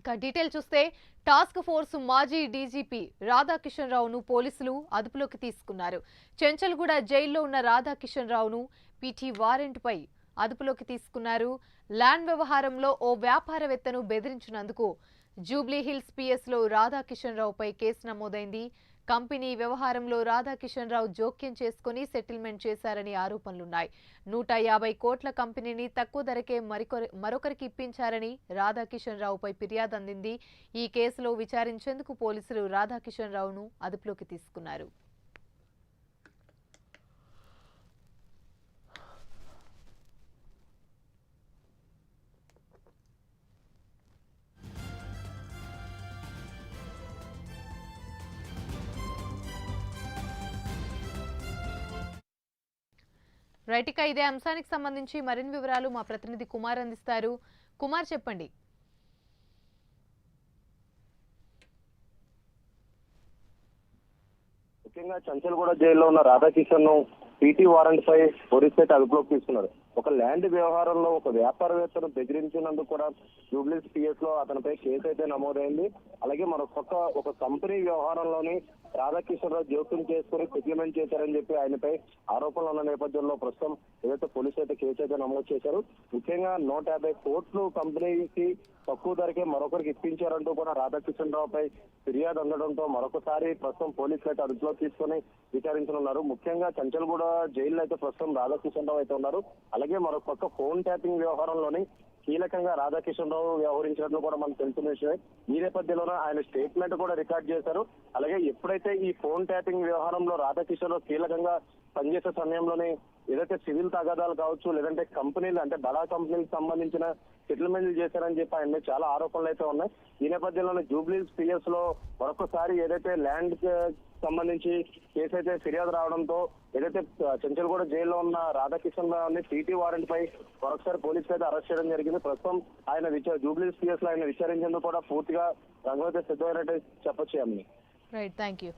ఇక డీటెయిల్ చూస్తే task force మాజీ డీజీపీ రాధాకిషన్ రావును పోలీసులు అదుపులోకి తీసుకున్నారు. చెంచల్గూడ జైల్లో ఉన్న రాధాకిషన్ రావును పీటీ వారెంట్పై అదుపులోకి తీసుకున్నారు. ల్యాండ్ వ్యవహారంలో ఓ వ్యాపారవేత్తను బెదిరించినందుకు జూబ్లీహిల్స్ పిఎస్లో రాధాకిషన్ రావుపై కేసు నమోదైంది. కంపెనీ వ్యవహారంలో రాధాకిషన్ రావు జోక్యం చేసుకుని సెటిల్మెంట్ చేశారని ఆరోపణలున్నాయి. నూట యాభై కోట్ల కంపెనీని తక్కువ ధరకే మరొకరికి ఇప్పించారని రాధాకిషన్ రావుపై ఫిర్యాదు అందింది. ఈ కేసులో విచారించేందుకు పోలీసులు రాధాకిషన్ రావును అదుపులోకి తీసుకున్నారు. రైట్ ఇక ఇదే అంశానికి సంబంధించి మరిన్ని వివరాలు మా ప్రతినిధి కుమార్ అందిస్తారు. కుమార్ చెప్పండి. ముఖ్యంగా చంచల్గూడ జైల్లో ఉన్న రాధాకిషన్ను పీటీ వారెంట్ పై పోలీసులు అదుపులోకి తీసుకున్నారు. ఒక ల్యాండ్ వ్యవహారంలో ఒక వ్యాపారవేత్తను బెదిరించినందుకు కూడా జూబ్లీస్ పిఎస్లో అతనిపై కేసు అయితే నమోదైంది. అలాగే మరొక పక్క ఒక కంపెనీ వ్యవహారంలోని రాధాకిషన్ రావు జోక్యం చేసుకుని సెటిల్మెంట్ చేశారని చెప్పి ఆయనపై ఆరోపణలు ఉన్న నేపథ్యంలో ప్రస్తుతం ఏదైతే పోలీసులు అయితే కేసు అయితే నమోదు చేశారు ముఖ్యంగా నూట యాభై కోట్లు కంపెనీకి తక్కువ ధరకే మరొకరికి ఇప్పించారంటూ కూడా రాధాకిషన్ రావుపై ఫిర్యాదు అందడంతో మరొకసారి ప్రస్తుతం పోలీసులు అయితే అదుపులో తీసుకొని విచారించనున్నారు. ముఖ్యంగా చంచల్గూడ జైల్లో అయితే ప్రస్తుతం రాధాకిషన్ రావు అయితే ఉన్నారు. అలాగే మరొక కొత్త ఫోన్ ట్యాపింగ్ వ్యవహారంలోని కీలకంగా రాధాకిషన్ రావు వ్యవహరించినట్లు కూడా మనకు తెలిసిన విషయమే. ఈ నేపథ్యంలోనే ఆయన స్టేట్మెంట్ కూడా రికార్డ్ చేశారు. అలాగే ఎప్పుడైతే ఈ ఫోన్ ట్యాపింగ్ వ్యవహారంలో రాధాకిషన్ రావు కీలకంగా పనిచేసే సమయంలోనే ఏదైతే సివిల్ తగాదాలు కావచ్చు లేదంటే కంపెనీలు అంటే బడా కంపెనీలకు సంబంధించిన సెటిల్మెంట్లు చేశారని చెప్పి ఆయన చాలా ఆరోపణలు అయితే ఉన్నాయి. ఈ నేపథ్యంలోనే జూబ్లీస్ పిఎస్లో మరొకసారి ఏదైతే ల్యాండ్ సంబంధించి కేసు అయితే ఫిర్యాదు రావడంతో ఏదైతే చెంచల్గూడ జైల్లో ఉన్న రాధాకిషన్ రావుని టీటీ వారెంట్ పై మరొకసారి పోలీసులు అయితే అరెస్ట్ చేయడం జరిగింది. ప్రస్తుతం ఆయన విచార జూబ్లీ పిఎస్లో ఆయన విచారించేందుకు కూడా పూర్తిగా రంగవైతే సిద్ధమైనట్టు చెప్పొచ్చు అమ్మి. Right thank you